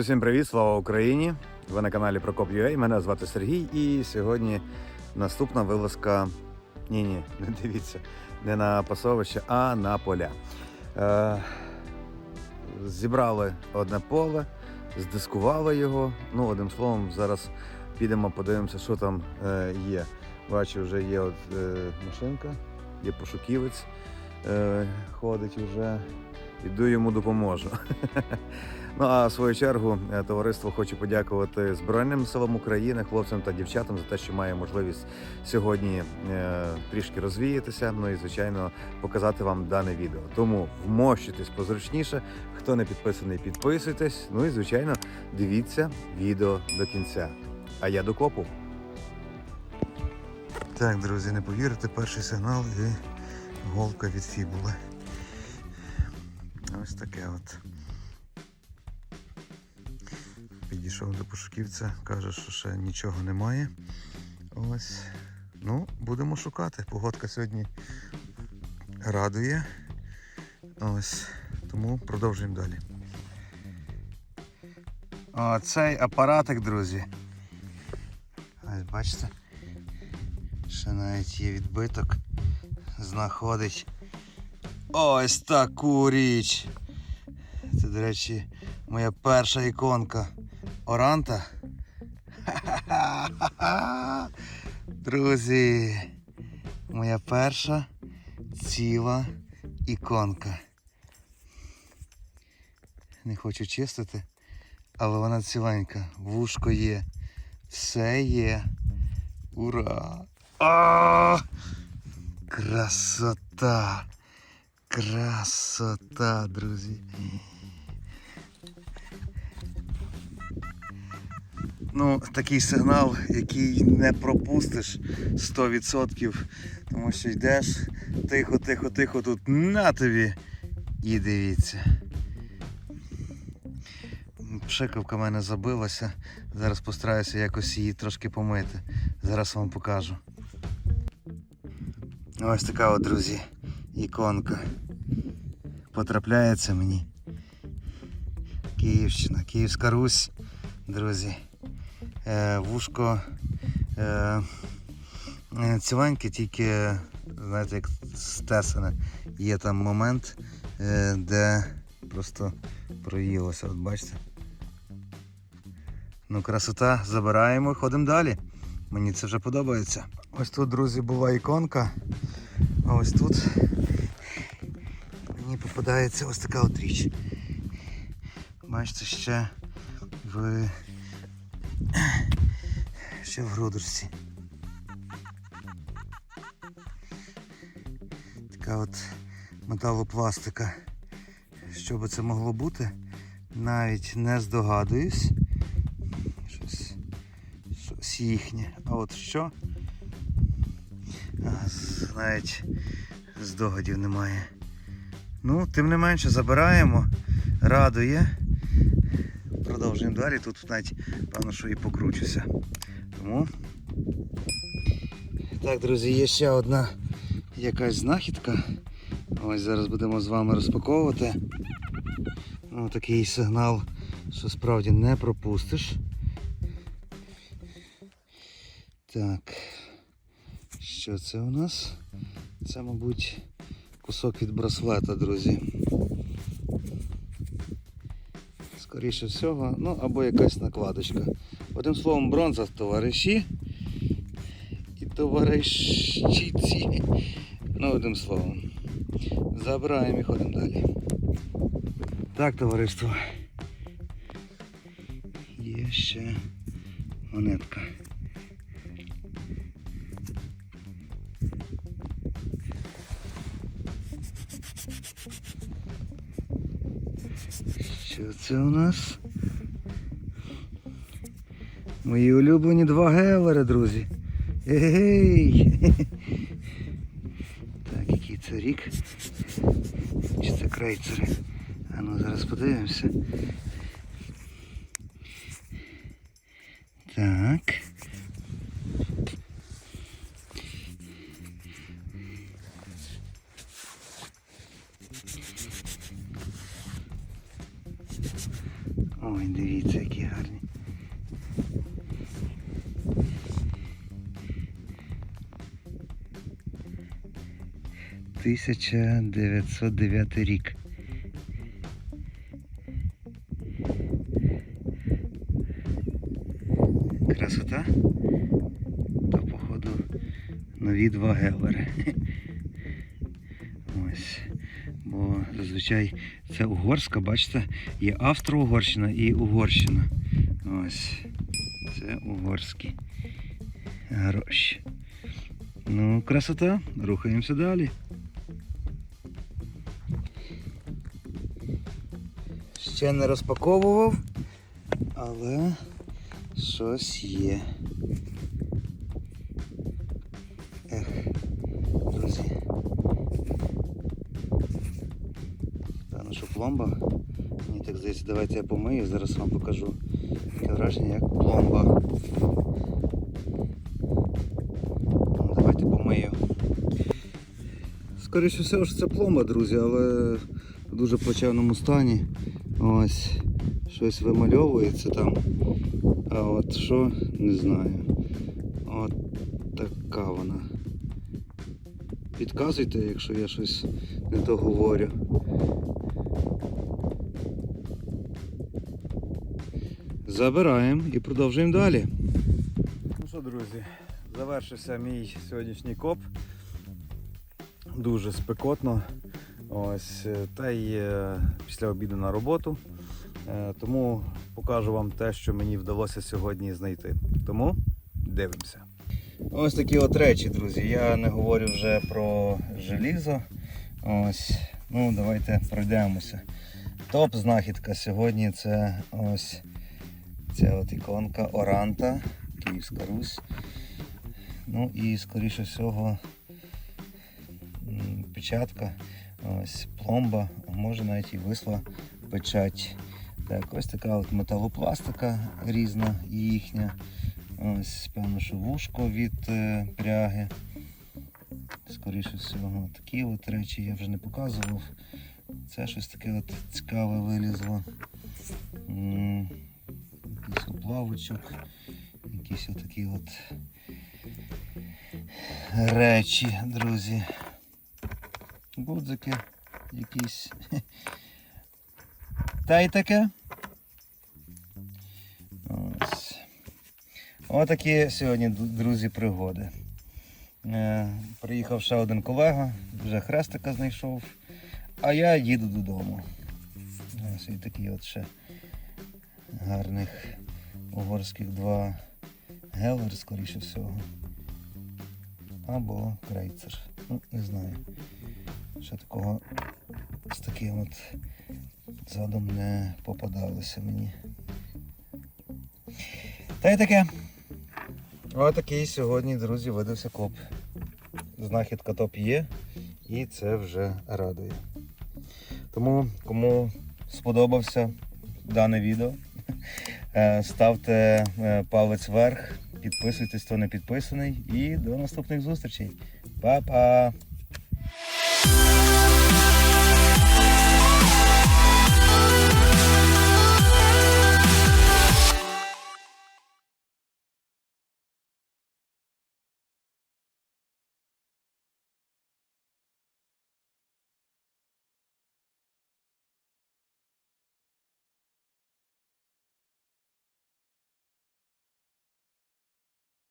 Друзі, всім привіт! Слава Україні! Ви на каналі Прокоп.ua, Мене звати Сергій. І сьогодні наступна вилазка. Ні, ні, не дивіться, не на пасовище, а на поля. Е, зібрали одне поле, здискували його. Ну, одним словом, зараз підемо, подивимося, що там е, є. Бачу, вже є от, е, машинка, є пошуківець, е, ходить вже. Іду йому допоможу. Ну а в свою чергу е, товариство хочу подякувати Збройним силам України, хлопцям та дівчатам за те, що має можливість сьогодні е, трішки розвіятися. Ну і звичайно показати вам дане відео. Тому вмощуйтесь позручніше. Хто не підписаний, підписуйтесь. Ну і звичайно, дивіться відео до кінця. А я до копу. Так, друзі, не повірите, перший сигнал і голка від фібули. Ось таке от. Підійшов до пошуківця, каже, що ще нічого немає. Ось. Ну, будемо шукати. Погодка сьогодні радує. Ось. Тому продовжуємо далі. О, цей апаратик, друзі. Ось бачите. Ще навіть є відбиток. Знаходить ось таку річ. Це, до речі, моя перша іконка Оранта. Ха-ха-ха! Друзі, моя перша ціла іконка. Не хочу чистити, але вона ціленька. Вушко є. Все є. Ура! А! Красота! Красота, друзі. Ну, такий сигнал, який не пропустиш 100%, тому що йдеш тихо, тихо, тихо, тут на тобі і дивіться. Пшикавка в мене забилася. Зараз постараюся якось її трошки помити. Зараз вам покажу. Ось така от, друзі, іконка. Потрапляється мені. Київщина, Київська Русь, друзі. Е, вушко е, е, ціленьке, тільки, знаєте, як стесане. Є там момент, де просто проїлося. От бачите? Ну, красота, забираємо і ходимо далі. Мені це вже подобається. Ось тут, друзі, була іконка. А ось тут мені попадається ось така от річ. Бачите, ще в ще в грудочці. Така от металопластика. Що би це могло бути? Навіть не здогадуюсь. Щось, щось їхнє. А от що? Навіть здогадів немає. Ну, тим не менше, забираємо. Радує. Продовжуємо далі. Тут навіть певно, що і покручуся. Тому. Так, друзі, є ще одна якась знахідка. Ось зараз будемо з вами розпаковувати. Ну, такий сигнал, що справді не пропустиш. Так. Що це у нас? Це, мабуть, кусок від браслета, друзі. Скоріше всього, ну або якась накладочка. Одним словом, бронза товариші і товаришіці. Ну, одним словом. Забираємо і ходимо далі. Так, товариство. Є ще монетка. Що це у нас? Мої улюблені два гевери, друзі. Ей! Так, який це рік? Чи це крейцери? А ну зараз подивимося. Так. 1909 рік. Красота? Та походу нові два гевери. Ось. Бо зазвичай це Угорська, бачите, є Австро-Угорщина і Угорщина. Ось. Це угорські гроші. Ну, красота, рухаємося далі. Ще не розпаковував, але щось є. Ех, друзі. Певно, що пломба. Мені так здається, давайте я помию, зараз вам покажу. Таке враження, як пломба. Ну, Давайте помию. Скоріше всього, що це пломба, друзі, але в дуже плачевному стані. Ось щось вимальовується там. А от що, не знаю. От така вона. Підказуйте, якщо я щось не то говорю. Забираємо і продовжуємо далі. Ну що, друзі, завершився мій сьогоднішній коп. Дуже спекотно. Ось, е, та й е, після обіду на роботу. Е, Тому покажу вам те, що мені вдалося сьогодні знайти. Тому дивимося. Ось такі от речі, друзі. Я не говорю вже про желізо. Ось, ну давайте пройдемося. Топ знахідка сьогодні це ось ця от іконка Оранта, Київська Русь. Ну і скоріше всього печатка, ось пломба, а може навіть і висла печать. Так, ось така от металопластика різна їхня. Ось, певно, що вушко від е, пряги. Скоріше всього, такі от речі я вже не показував. Це щось таке от цікаве вилізло. Якийсь оплавочок, якісь отакі от речі, друзі. Гудзики якісь. Та й таке. Отакі сьогодні, друзі, пригоди. Е, приїхав ще один колега, вже хрестика знайшов, а я їду додому. Ось такі от ще гарних угорських два гелер, скоріше всього. Або крейцер. Ну, не знаю. Ще такого з таким от задом не попадалося мені. Та й таке. Отакий сьогодні, друзі, видався коп. Знахідка топ є і це вже радує. Тому, кому сподобався дане відео, е, ставте е, палець вверх, підписуйтесь, хто не підписаний. І до наступних зустрічей. Па-па! Bye.